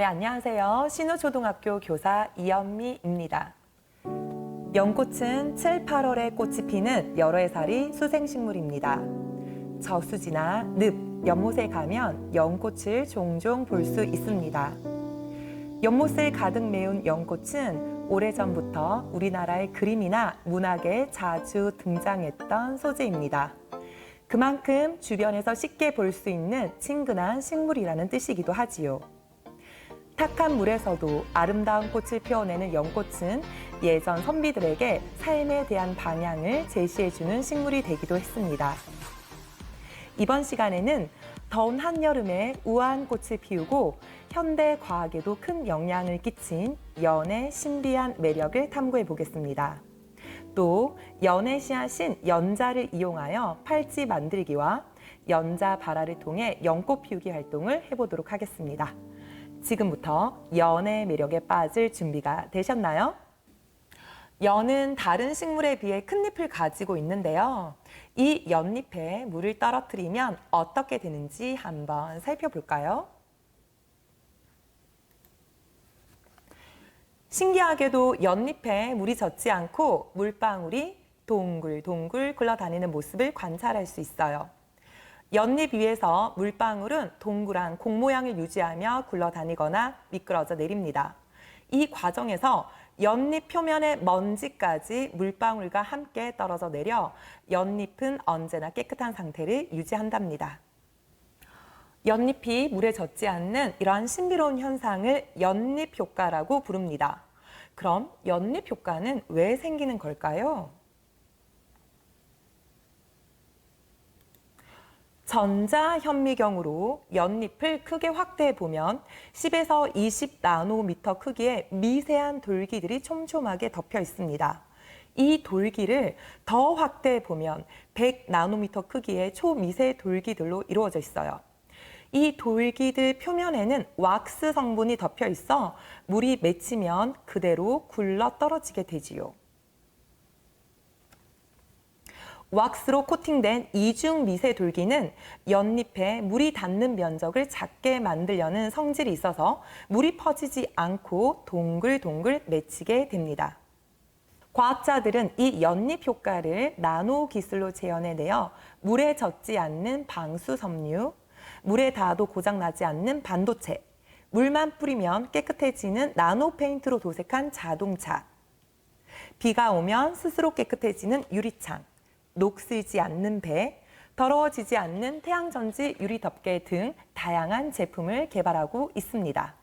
네, 안녕하세요. 신우초등학교 교사 이연미입니다. 연꽃은 7, 8월에 꽃이 피는 여러 해살이 수생식물입니다. 저수지나 늪, 연못에 가면 연꽃을 종종 볼 수 있습니다. 연못을 가득 메운 연꽃은 오래전부터 우리나라의 그림이나 문학에 자주 등장했던 소재입니다. 그만큼 주변에서 쉽게 볼 수 있는 친근한 식물이라는 뜻이기도 하지요. 탁한 물에서도 아름다운 꽃을 피워내는 연꽃은 예전 선비들에게 삶에 대한 방향을 제시해주는 식물이 되기도 했습니다. 이번 시간에는 더운 한여름에 우아한 꽃을 피우고 현대 과학에도 큰 영향을 끼친 연의 신비한 매력을 탐구해 보겠습니다. 또 연의 씨앗인 연자를 이용하여 팔찌 만들기와 연자 발화를 통해 연꽃 피우기 활동을 해보도록 하겠습니다. 지금부터 연의 매력에 빠질 준비가 되셨나요? 연은 다른 식물에 비해 큰 잎을 가지고 있는데요. 이 연잎에 물을 떨어뜨리면 어떻게 되는지 한번 살펴볼까요? 신기하게도 연잎에 물이 젖지 않고 물방울이 동글동글 굴러다니는 모습을 관찰할 수 있어요. 연잎 위에서 물방울은 동그란 공 모양을 유지하며 굴러다니거나 미끄러져 내립니다. 이 과정에서 연잎 표면의 먼지까지 물방울과 함께 떨어져 내려 연잎은 언제나 깨끗한 상태를 유지한답니다. 연잎이 물에 젖지 않는 이러한 신비로운 현상을 연잎 효과라고 부릅니다. 그럼 연잎 효과는 왜 생기는 걸까요? 전자현미경으로 연잎을 크게 확대해 보면 10에서 20 나노미터 크기의 미세한 돌기들이 촘촘하게 덮여 있습니다. 이 돌기를 더 확대해 보면 100 나노미터 크기의 초미세 돌기들로 이루어져 있어요. 이 돌기들 표면에는 왁스 성분이 덮여 있어 물이 맺히면 그대로 굴러 떨어지게 되지요. 왁스로 코팅된 이중 미세 돌기는 연잎에 물이 닿는 면적을 작게 만들려는 성질이 있어서 물이 퍼지지 않고 동글동글 맺히게 됩니다. 과학자들은 이 연잎 효과를 나노 기술로 재현해내어 물에 젖지 않는 방수 섬유, 물에 닿아도 고장나지 않는 반도체, 물만 뿌리면 깨끗해지는 나노 페인트로 도색한 자동차, 비가 오면 스스로 깨끗해지는 유리창, 녹슬지 않는 배, 더러워지지 않는 태양전지 유리 덮개 등 다양한 제품을 개발하고 있습니다.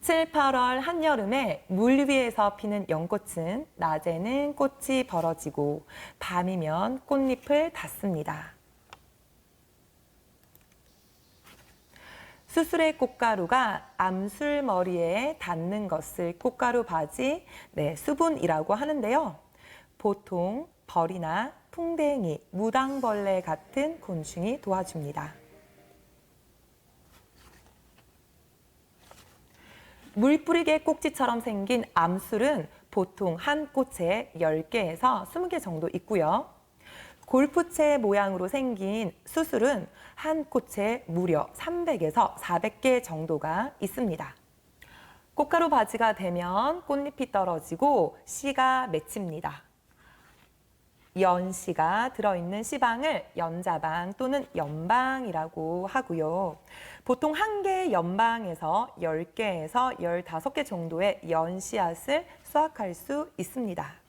7, 8월 한여름에 물 위에서 피는 연꽃은 낮에는 꽃이 벌어지고 밤이면 꽃잎을 닫습니다. 수술의 꽃가루가 암술 머리에 닿는 것을 꽃가루 바지, 네, 수분이라고 하는데요. 보통 벌이나 풍뎅이, 무당벌레 같은 곤충이 도와줍니다. 물뿌리개 꼭지처럼 생긴 암술은 보통 한 꽃에 10개에서 20개 정도 있고요. 골프채 모양으로 생긴 수술은 한 꽃에 무려 300에서 400개 정도가 있습니다. 꽃가루 바지가 되면 꽃잎이 떨어지고 씨가 맺힙니다. 연씨가 들어있는 씨방을 연자방 또는 연방이라고 하고요. 보통 한 개의 연방에서 10개에서 15개 정도의 연씨앗을 수확할 수 있습니다.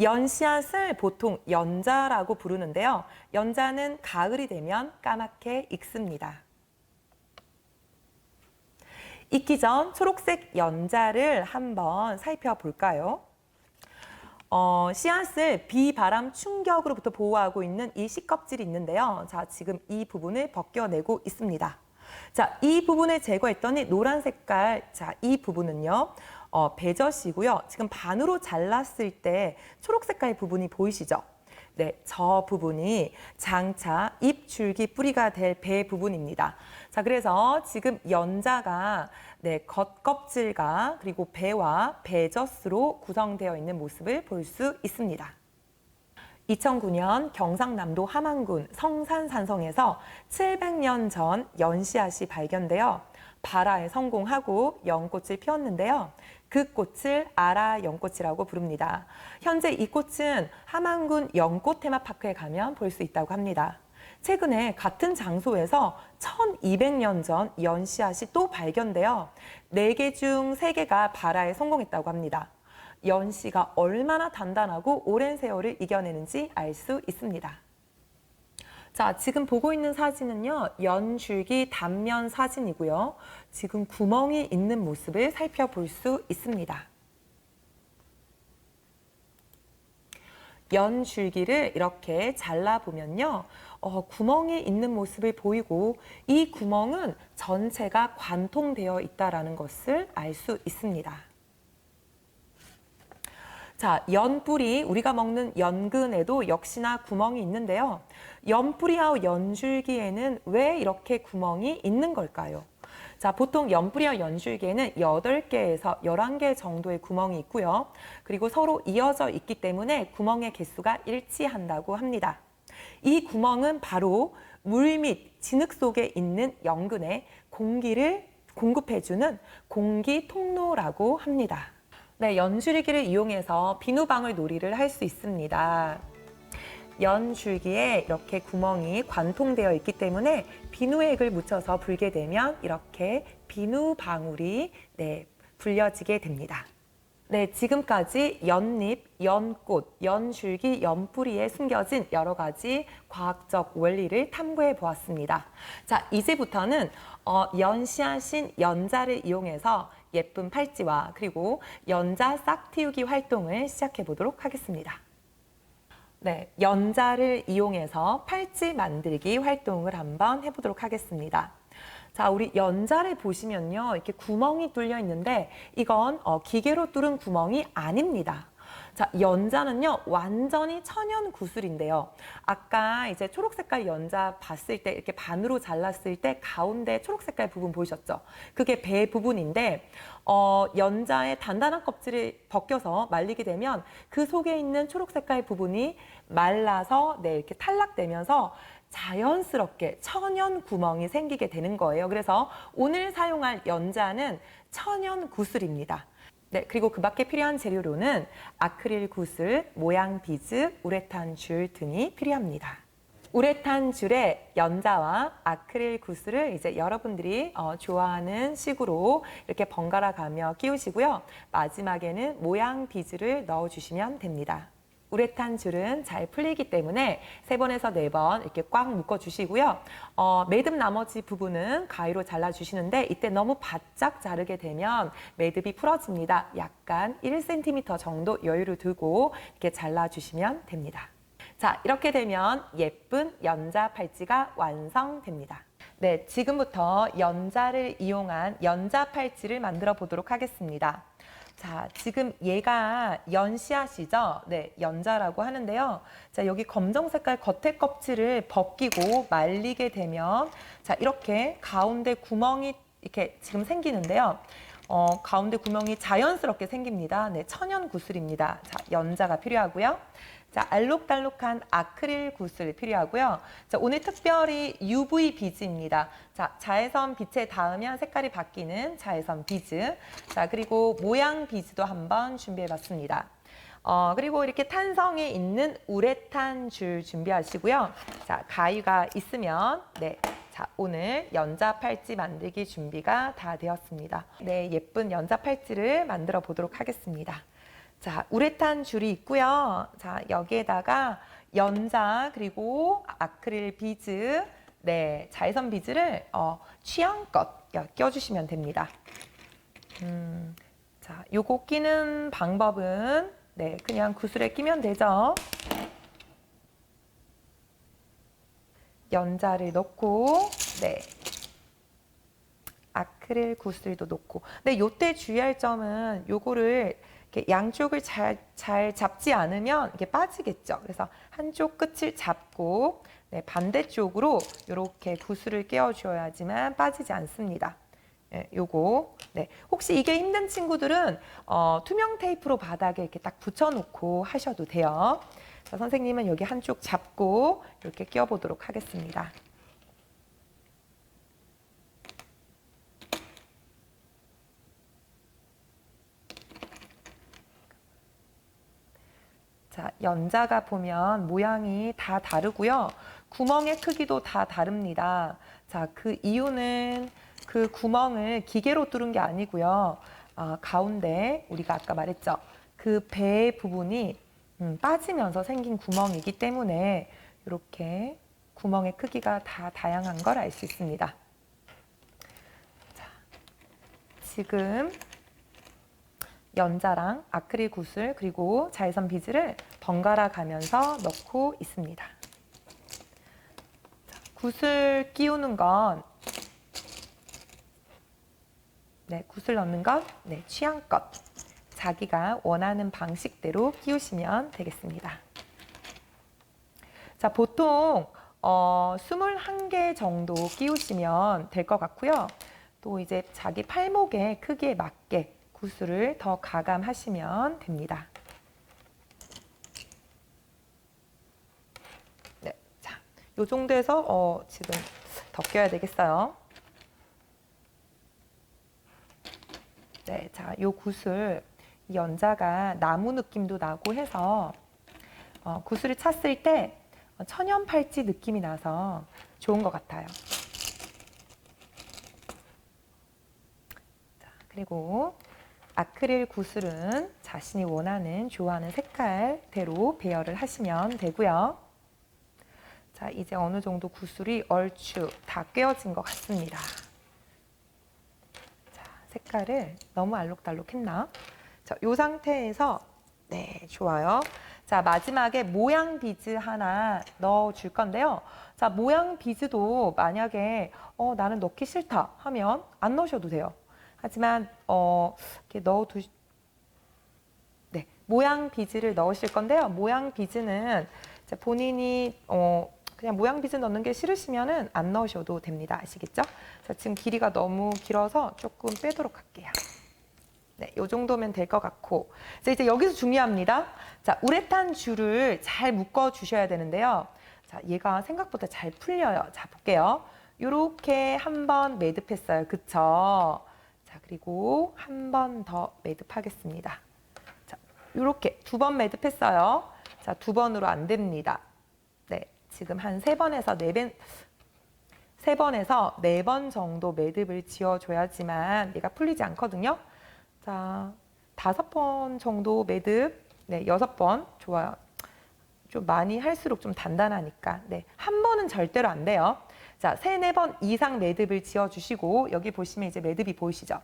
연씨앗을 보통 연자라고 부르는데요. 연자는 가을이 되면 까맣게 익습니다. 익기 전 초록색 연자를 한번 살펴볼까요? 어, 씨앗을 비바람 충격으로부터 보호하고 있는 이 씨껍질이 있는데요. 자, 지금 이 부분을 벗겨내고 있습니다. 자, 이 부분을 제거했더니 노란 색깔, 자, 이 부분은요. 어, 배젖이고요. 지금 반으로 잘랐을 때 초록 색깔 부분이 보이시죠? 네, 저 부분이 장차 잎 줄기 뿌리가 될 배 부분입니다. 자, 그래서 지금 연자가 네, 겉껍질과 그리고 배와 배젖으로 구성되어 있는 모습을 볼 수 있습니다. 2009년 경상남도 함안군 성산산성에서 700년 전 연씨앗이 발견되어 발화에 성공하고 연꽃을 피웠는데요. 그 꽃을 아라 연꽃이라고 부릅니다. 현재 이 꽃은 함안군 연꽃 테마파크에 가면 볼 수 있다고 합니다. 최근에 같은 장소에서 1200년 전 연씨앗이 또 발견되어 4개 중 3개가 발화에 성공했다고 합니다. 연씨가 얼마나 단단하고 오랜 세월을 이겨내는지 알 수 있습니다. 자, 지금 보고 있는 사진은요, 연줄기 단면 사진이고요. 지금 구멍이 있는 모습을 살펴볼 수 있습니다. 연 줄기를 이렇게 잘라보면요, 어, 구멍이 있는 모습을 보이고 이 구멍은 전체가 관통되어 있다는 것을 알 수 있습니다. 자, 연뿌리, 우리가 먹는 연근에도 역시나 구멍이 있는데요. 연뿌리와 연줄기에는 왜 이렇게 구멍이 있는 걸까요? 자, 보통 연뿌리와 연줄기에는 8개에서 11개 정도의 구멍이 있고요. 그리고 서로 이어져 있기 때문에 구멍의 개수가 일치한다고 합니다. 이 구멍은 바로 물 및 진흙 속에 있는 연근에 공기를 공급해주는 공기 통로라고 합니다. 네, 연줄기를 이용해서 비누방울 놀이를 할 수 있습니다. 연줄기에 이렇게 구멍이 관통되어 있기 때문에 비누액을 묻혀서 불게 되면 이렇게 비누방울이 네, 불려지게 됩니다. 네, 지금까지 연잎, 연꽃, 연줄기, 연뿌리에 숨겨진 여러 가지 과학적 원리를 탐구해 보았습니다. 자, 이제부터는 어, 연씨앗인 연자를 이용해서 예쁜 팔찌와 그리고 연자 싹 틔우기 활동을 시작해 보도록 하겠습니다. 네, 연자를 이용해서 팔찌 만들기 활동을 한번 해보도록 하겠습니다. 자, 우리 연자를 보시면요. 이렇게 구멍이 뚫려 있는데 이건 어, 기계로 뚫은 구멍이 아닙니다. 자, 연자는요, 완전히 천연 구슬인데요. 아까 이제 초록 색깔 연자 봤을 때 이렇게 반으로 잘랐을 때 가운데 초록 색깔 부분 보이셨죠? 그게 배 부분인데, 어, 연자의 단단한 껍질을 벗겨서 말리게 되면 그 속에 있는 초록 색깔 부분이 말라서 네, 이렇게 탈락되면서 자연스럽게 천연 구멍이 생기게 되는 거예요. 그래서 오늘 사용할 연자는 천연 구슬입니다. 네, 그리고 그 밖에 필요한 재료로는 아크릴 구슬, 모양 비즈, 우레탄 줄 등이 필요합니다. 우레탄 줄에 연자와 아크릴 구슬을 이제 여러분들이 어, 좋아하는 식으로 이렇게 번갈아 가며 끼우시고요. 마지막에는 모양 비즈를 넣어 주시면 됩니다. 우레탄 줄은 잘 풀리기 때문에 세 번에서 네 번 이렇게 꽉 묶어 주시고요. 어, 매듭 나머지 부분은 가위로 잘라 주시는데 이때 너무 바짝 자르게 되면 매듭이 풀어집니다. 약간 1cm 정도 여유를 두고 이렇게 잘라 주시면 됩니다. 자, 이렇게 되면 예쁜 연자 팔찌가 완성됩니다. 네, 지금부터 연자를 이용한 연자 팔찌를 만들어 보도록 하겠습니다. 자, 지금 얘가 연씨앗이죠? 네, 연자라고 하는데요. 자, 여기 검정 색깔 겉에 껍질을 벗기고 말리게 되면 자, 이렇게 가운데 구멍이 이렇게 지금 생기는데요. 어, 가운데 구멍이 자연스럽게 생깁니다. 네, 천연 구슬입니다. 자, 연자가 필요하고요. 자, 알록달록한 아크릴 구슬 필요하고요. 자, 오늘 특별히 UV 비즈입니다. 자, 자외선 빛에 닿으면 색깔이 바뀌는 자외선 비즈. 자, 그리고 모양 비즈도 한번 준비해 봤습니다. 어, 그리고 이렇게 탄성이 있는 우레탄 줄 준비하시고요. 자, 가위가 있으면, 네. 자, 오늘 연자 팔찌 만들기 준비가 다 되었습니다. 네, 예쁜 연자 팔찌를 만들어 보도록 하겠습니다. 자, 우레탄 줄이 있고요. 자, 여기에다가 연자 그리고 아크릴 비즈, 네, 자외선 비즈를 어, 취향껏 껴주시면 됩니다. 음, 자, 요거 끼는 방법은 네, 그냥 구슬에 끼면 되죠. 연자를 넣고, 네. 아크릴 구슬도 넣고. 근데 요때 주의할 점은 요거를 양쪽을 잘, 잘 잡지 않으면 이게 빠지겠죠. 그래서 한쪽 끝을 잡고 네, 반대쪽으로 이렇게 구슬을 끼워줘야지만 빠지지 않습니다. 네, 요거. 네. 혹시 이게 힘든 친구들은 어, 투명 테이프로 바닥에 이렇게 딱 붙여놓고 하셔도 돼요. 자, 선생님은 여기 한쪽 잡고 이렇게 끼워보도록 하겠습니다. 자, 연자가 보면 모양이 다 다르고요. 구멍의 크기도 다 다릅니다. 자, 그 이유는 그 구멍을 기계로 뚫은 게 아니고요. 아, 가운데 우리가 아까 말했죠. 그 배 부분이 음, 빠지면서 생긴 구멍이기 때문에 이렇게 구멍의 크기가 다 다양한 걸 알 수 있습니다. 자, 지금 연자랑 아크릴 구슬 그리고 자외선 비즈를 번갈아 가면서 넣고 있습니다. 자, 구슬 끼우는 건 네, 구슬 넣는 건 네, 취향껏 자기가 원하는 방식대로 끼우시면 되겠습니다. 자, 보통 어, 21개 정도 끼우시면 될 것 같고요. 또 이제 자기 팔목의 크기에 맞게 구슬을 더 가감하시면 됩니다. 네, 자, 요 정도에서 어, 지금 더 껴야 되겠어요. 네, 자, 요 구슬 이 연자가 나무 느낌도 나고 해서 어, 구슬을 찼을 때 천연 팔찌 느낌이 나서 좋은 것 같아요. 자, 그리고 아크릴 구슬은 자신이 원하는 좋아하는 색깔대로 배열을 하시면 되고요. 자, 이제 어느 정도 구슬이 얼추 다 꿰어진 것 같습니다. 자, 색깔을 너무 알록달록 했나? 자, 이 상태에서 네, 좋아요. 자, 마지막에 모양 비즈 하나 넣어 줄 건데요. 자, 모양 비즈도 만약에 어, 나는 넣기 싫다 하면 안 넣으셔도 돼요. 하지만 어, 이렇게 넣어 두 네, 모양 비즈를 넣으실 건데요. 모양 비즈는 본인이 어, 그냥 모양 비즈 넣는 게 싫으시면은 안 넣으셔도 됩니다. 아시겠죠? 자, 지금 길이가 너무 길어서 조금 빼도록 할게요. 네, 요 정도면 될 것 같고. 자, 이제 여기서 중요합니다. 자, 우레탄 줄을 잘 묶어 주셔야 되는데요. 자, 얘가 생각보다 잘 풀려요. 자, 볼게요. 요렇게 한번 매듭했어요. 그쵸? 자, 그리고 한 번 더 매듭하겠습니다. 자, 요렇게 두 번 매듭했어요. 자, 두 번으로 안 됩니다. 네, 지금 한 세 번에서 네 번, 세 번에서 네 번 정도 매듭을 지어줘야지만 얘가 풀리지 않거든요. 자, 다섯 번 정도 매듭, 네, 여섯 번 좋아요. 좀 많이 할수록 좀 단단하니까. 네, 한 번은 절대로 안 돼요. 자, 세네 번 이상 매듭을 지어주시고 여기 보시면 이제 매듭이 보이시죠?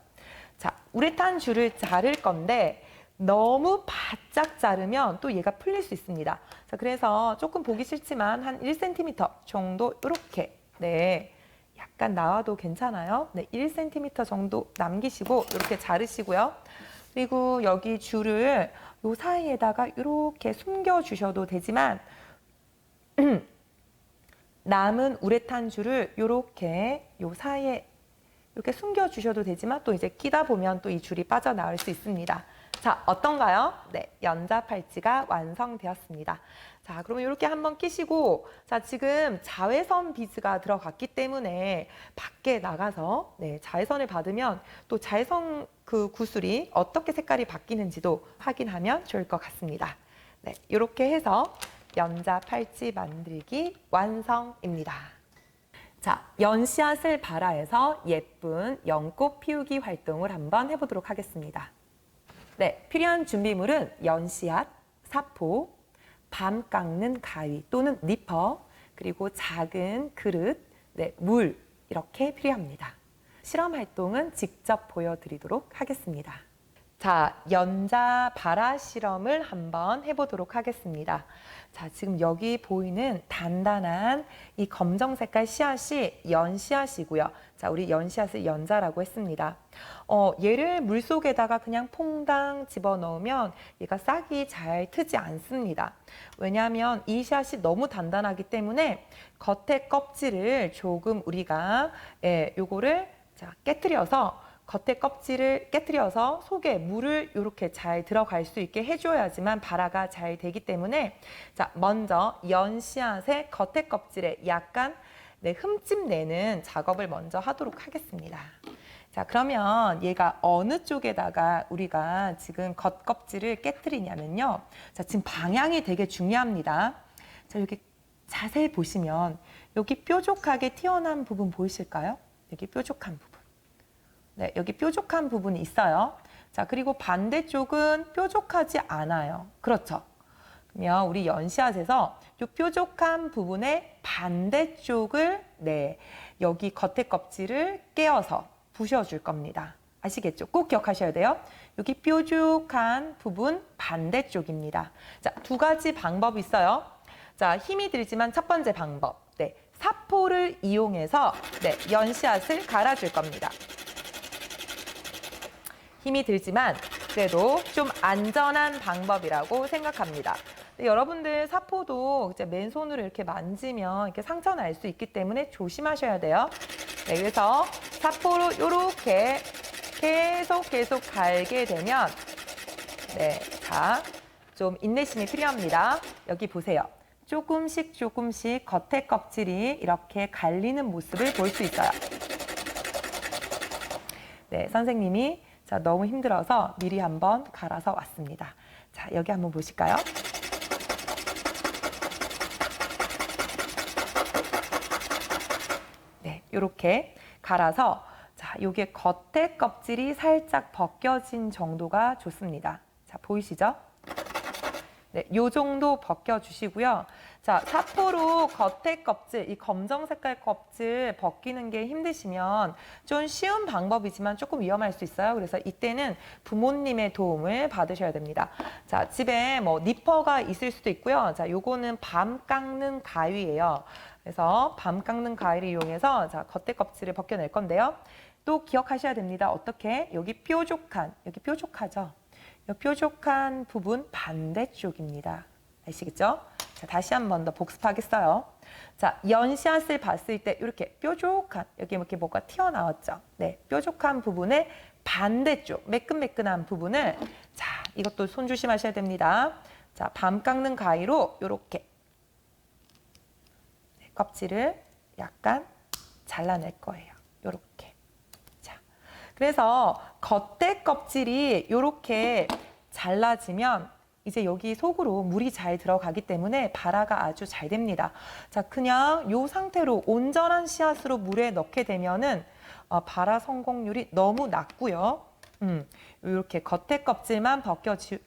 자, 우레탄 줄을 자를 건데 너무 바짝 자르면 또 얘가 풀릴 수 있습니다. 자, 그래서 조금 보기 싫지만 한 1cm 정도 이렇게 네. 약간 나와도 괜찮아요. 네, 1cm 정도 남기시고 이렇게 자르시고요. 그리고 여기 줄을 요 사이에다가 이렇게 숨겨 주셔도 되지만 남은 우레탄 줄을 이렇게 요 사이에 이렇게 숨겨 주셔도 되지만 또 이제 끼다 보면 또 이 줄이 빠져나올 수 있습니다. 자, 어떤가요? 네, 연자 팔찌가 완성되었습니다. 자, 그러면 이렇게 한번 끼시고, 자, 지금 자외선 비즈가 들어갔기 때문에 밖에 나가서, 네, 자외선을 받으면 또 자외선 그 구슬이 어떻게 색깔이 바뀌는지도 확인하면 좋을 것 같습니다. 네, 이렇게 해서 연자 팔찌 만들기 완성입니다. 자, 연씨앗을 발아해서 예쁜 연꽃 피우기 활동을 한번 해보도록 하겠습니다. 네, 필요한 준비물은 연씨앗, 사포, 밤 깎는 가위 또는 니퍼, 그리고 작은 그릇, 네, 물 이렇게 필요합니다. 실험 활동은 직접 보여드리도록 하겠습니다. 자, 연자 발화 실험을 한번 해보도록 하겠습니다. 자, 지금 여기 보이는 단단한 이 검정 색깔 씨앗이 연씨앗이고요. 자, 우리 연씨앗을 연자라고 했습니다. 어, 얘를 물 속에다가 그냥 퐁당 집어넣으면 얘가 싹이 잘 트지 않습니다. 왜냐하면 이 씨앗이 너무 단단하기 때문에 겉에 껍질을 조금 우리가 예, 요거를 자, 깨뜨려서 겉에 껍질을 깨뜨려서 속에 물을 이렇게 잘 들어갈 수 있게 해줘야지만 발화가 잘 되기 때문에 자 먼저 연 씨앗의 겉에 껍질에 약간 네, 흠집 내는 작업을 먼저 하도록 하겠습니다. 자 그러면 얘가 어느 쪽에다가 우리가 지금 겉껍질을 깨뜨리냐면요. 자 지금 방향이 되게 중요합니다. 자 여기 자세히 보시면 여기 뾰족하게 튀어나온 부분 보이실까요? 여기 뾰족한 부분. 네, 여기 뾰족한 부분이 있어요. 자, 그리고 반대쪽은 뾰족하지 않아요. 그렇죠. 그러면 우리 연씨앗에서 이 뾰족한 부분의 반대쪽을 네, 여기 겉에 껍질을 깨어서 부셔줄 겁니다. 아시겠죠? 꼭 기억하셔야 돼요. 여기 뾰족한 부분 반대쪽입니다. 자, 두 가지 방법이 있어요. 자, 힘이 들지만 첫 번째 방법. 네, 사포를 이용해서 네, 연씨앗을 갈아줄 겁니다. 힘이 들지만 그래도 좀 안전한 방법이라고 생각합니다. 여러분들 사포도 이제 맨손으로 이렇게 만지면 이렇게 상처 날 수 있기 때문에 조심하셔야 돼요. 네, 그래서 사포로 이렇게 계속 계속 갈게 되면 네, 자, 좀 인내심이 필요합니다. 여기 보세요. 조금씩 조금씩 겉에 껍질이 이렇게 갈리는 모습을 볼 수 있어요. 네, 선생님이 자, 너무 힘들어서 미리 한번 갈아서 왔습니다. 자, 여기 한번 보실까요? 네, 이렇게 갈아서 자, 요게 겉에 껍질이 살짝 벗겨진 정도가 좋습니다. 자, 보이시죠? 네, 요 정도 벗겨 주시고요. 자, 사포로 겉에 껍질, 이 검정 색깔 껍질 벗기는 게 힘드시면 좀 쉬운 방법이지만 조금 위험할 수 있어요. 그래서 이때는 부모님의 도움을 받으셔야 됩니다. 자, 집에 뭐 니퍼가 있을 수도 있고요. 자, 요거는 밤 깎는 가위예요. 그래서 밤 깎는 가위를 이용해서 자, 겉에 껍질을 벗겨낼 건데요. 또 기억하셔야 됩니다. 어떻게? 여기 뾰족한, 여기 뾰족하죠? 이 뾰족한 부분 반대쪽입니다. 아시겠죠? 자, 다시 한 번 더 복습하겠어요. 자, 연씨앗을 봤을 때 이렇게 뾰족한, 여기 이렇게 뭐가 튀어나왔죠? 네, 뾰족한 부분의 반대쪽, 매끈매끈한 부분을 자, 이것도 손 조심하셔야 됩니다. 자, 밤 깎는 가위로 이렇게 네, 껍질을 약간 잘라낼 거예요. 이렇게. 자, 그래서 겉에 껍질이 이렇게 잘라지면 이제 여기 속으로 물이 잘 들어가기 때문에 발화가 아주 잘 됩니다. 자, 그냥 이 상태로 온전한 씨앗으로 물에 넣게 되면은 어, 발화 성공률이 너무 낮고요. 음, 이렇게 겉에 껍질만 벗겨주,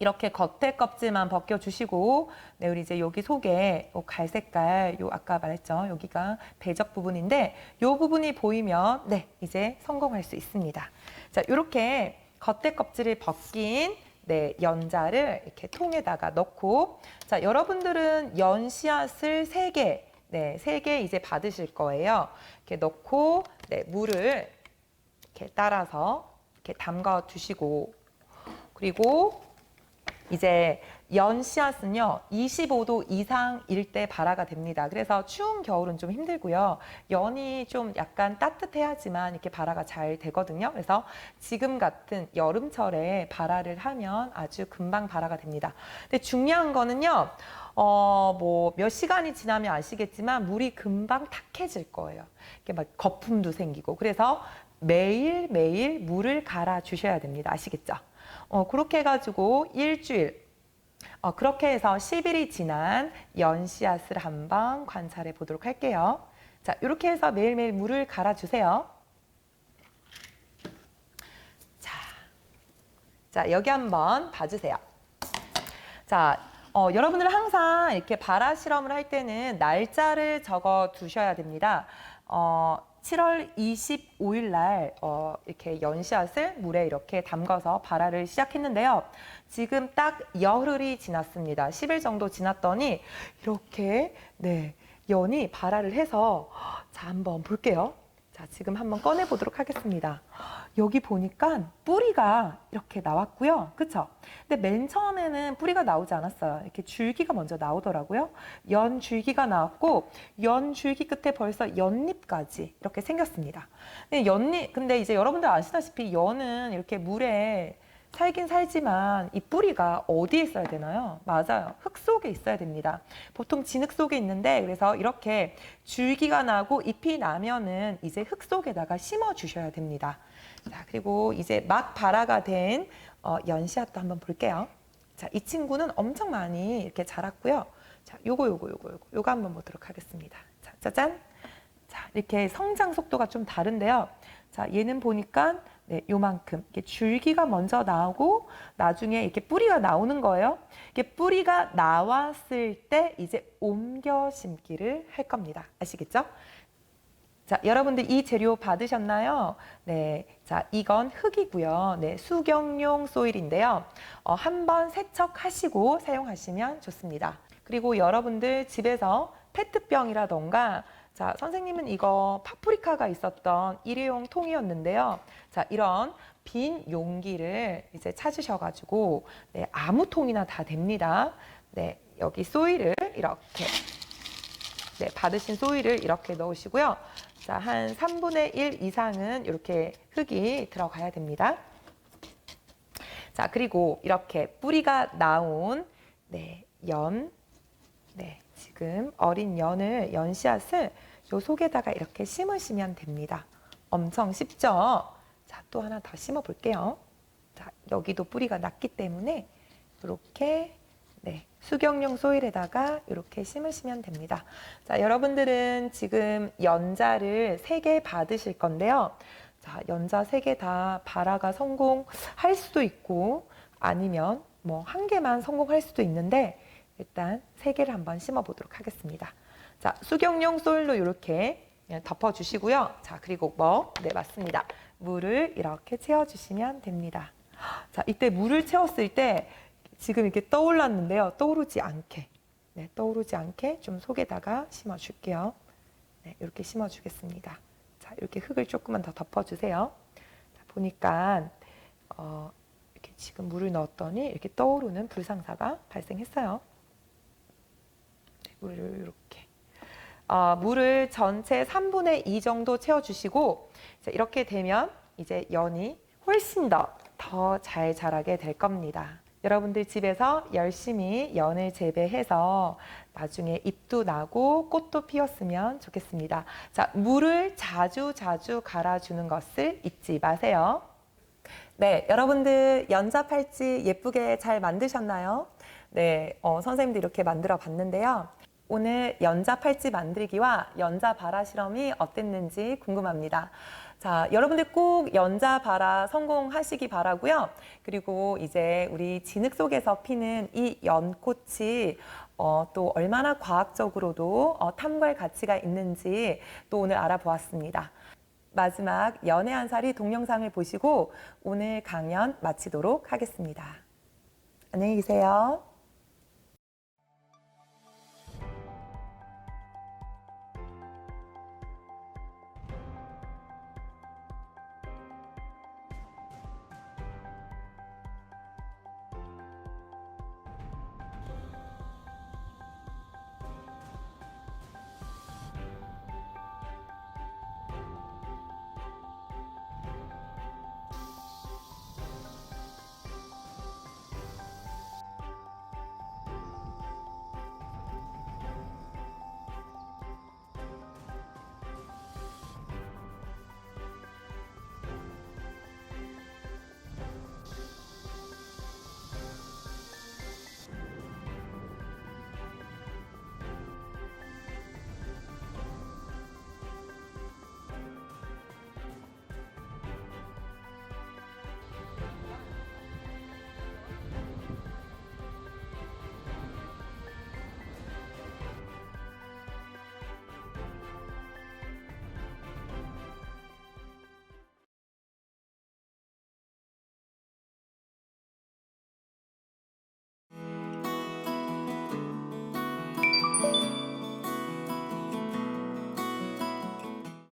이렇게 겉에 껍질만 벗겨주시고, 네, 우리 이제 여기 속에 요 갈색깔, 요 아까 말했죠. 여기가 배적 부분인데, 요 부분이 보이면, 네, 이제 성공할 수 있습니다. 자, 이렇게 겉에 껍질을 벗긴 네, 연자를 이렇게 통에다가 넣고, 자, 여러분들은 연 씨앗을 세 개 네, 세 개 이제 받으실 거예요. 이렇게 넣고, 네, 물을 이렇게 따라서 이렇게 담가 두시고, 그리고 이제 연 씨앗은요 25도 이상일 때 발화가 됩니다. 그래서 추운 겨울은 좀 힘들고요. 연이 좀 약간 따뜻해야지만 이렇게 발화가 잘 되거든요. 그래서 지금 같은 여름철에 발화를 하면 아주 금방 발화가 됩니다. 근데 중요한 거는요. 어, 뭐, 몇 시간이 지나면 아시겠지만 물이 금방 탁해질 거예요. 이렇게 막 거품도 생기고. 그래서 매일매일 물을 갈아 주셔야 됩니다. 아시겠죠? 어, 그렇게 해가지고 일주일, 어, 그렇게 해서 10일이 지난 연씨앗을 한번 관찰해 보도록 할게요. 자, 이렇게 해서 매일매일 물을 갈아주세요. 자, 자, 여기 한번 봐주세요. 자, 어, 여러분들 항상 이렇게 발화 실험을 할 때는 날짜를 적어 두셔야 됩니다. 어, 7월 25일 날 어, 이렇게 연씨앗을 물에 이렇게 담가서 발화를 시작했는데요. 지금 딱 열흘이 지났습니다. 10일 정도 지났더니 이렇게 네 연이 발화를 해서 자 한번 볼게요. 자 자, 지금 한번 꺼내 보도록 하겠습니다. 여기 보니까 뿌리가 이렇게 나왔고요. 그쵸? 근데 맨 처음에는 뿌리가 나오지 않았어요. 이렇게 줄기가 먼저 나오더라고요. 연 줄기가 나왔고, 연 줄기 끝에 벌써 연잎까지 이렇게 생겼습니다. 근데 연잎, 근데 이제 여러분들 아시다시피 연은 이렇게 물에 살긴 살지만 이 뿌리가 어디에 있어야 되나요? 맞아요. 흙 속에 있어야 됩니다. 보통 진흙 속에 있는데 그래서 이렇게 줄기가 나고 잎이 나면은 이제 흙 속에다가 심어 주셔야 됩니다. 자, 그리고 이제 막 발화가 된 어, 연씨앗도 한번 볼게요. 자, 이 친구는 엄청 많이 이렇게 자랐고요. 자, 요거 요거 요거 요거 요거 한번 보도록 하겠습니다. 자, 짜잔. 자, 이렇게 성장 속도가 좀 다른데요. 자, 얘는 보니까 네, 요만큼 이렇게 줄기가 먼저 나오고 나중에 이렇게 뿌리가 나오는 거예요. 이게 뿌리가 나왔을 때 이제 옮겨 심기를 할 겁니다. 아시겠죠? 자, 여러분들 이 재료 받으셨나요? 네. 자, 이건 흙이고요. 네, 수경용 소일인데요. 어, 한번 세척하시고 사용하시면 좋습니다. 그리고 여러분들 집에서 페트병이라던가 자, 선생님은 이거 파프리카가 있었던 일회용 통이었는데요. 자, 이런 빈 용기를 이제 찾으셔가지고, 네, 아무 통이나 다 됩니다. 네, 여기 소일을 이렇게, 네, 받으신 소일을 이렇게 넣으시고요. 자, 한 3분의 1 이상은 이렇게 흙이 들어가야 됩니다. 자, 그리고 이렇게 뿌리가 나온, 네, 연, 네, 지금 어린 연을, 연씨앗을 요 속에다가 이렇게 심으시면 됩니다. 엄청 쉽죠? 자, 또 하나 더 심어 볼게요. 자, 여기도 뿌리가 났기 때문에 이렇게 네, 수경용 소일에다가 이렇게 심으시면 됩니다. 자, 여러분들은 지금 연자를 세 개 받으실 건데요. 자, 연자 세 개 다 발화가 성공할 수도 있고 아니면 뭐 한 개만 성공할 수도 있는데 일단 세 개를 한번 심어 보도록 하겠습니다. 자, 수경용 소일로 이렇게 덮어 주시고요. 자, 그리고 뭐? 네, 맞습니다. 물을 이렇게 채워 주시면 됩니다. 자, 이때 물을 채웠을 때 지금 이렇게 떠올랐는데요. 떠오르지 않게. 네, 떠오르지 않게 좀 속에다가 심어 줄게요. 네, 이렇게 심어 주겠습니다. 자, 이렇게 흙을 조금만 더 덮어 주세요. 자, 보니까 어, 이렇게 지금 물을 넣었더니 이렇게 떠오르는 불상사가 발생했어요. 네, 물을 이렇게 어, 물을 전체 3분의 2 정도 채워주시고 자, 이렇게 되면 이제 연이 훨씬 더 더 잘 자라게 될 겁니다. 여러분들 집에서 열심히 연을 재배해서 나중에 잎도 나고 꽃도 피었으면 좋겠습니다. 자, 물을 자주 자주 갈아주는 것을 잊지 마세요. 네, 여러분들 연자 팔찌 예쁘게 잘 만드셨나요? 네, 어, 선생님도 이렇게 만들어 봤는데요. 오늘 연자 팔찌 만들기와 연자 발화 실험이 어땠는지 궁금합니다. 자, 여러분들 꼭 연자 발화 성공하시기 바라고요. 그리고 이제 우리 진흙 속에서 피는 이 연꽃이 어, 또 얼마나 과학적으로도 어, 탐구할 가치가 있는지 또 오늘 알아보았습니다. 마지막 연애 한 살이 동영상을 보시고 오늘 강연 마치도록 하겠습니다. 안녕히 계세요.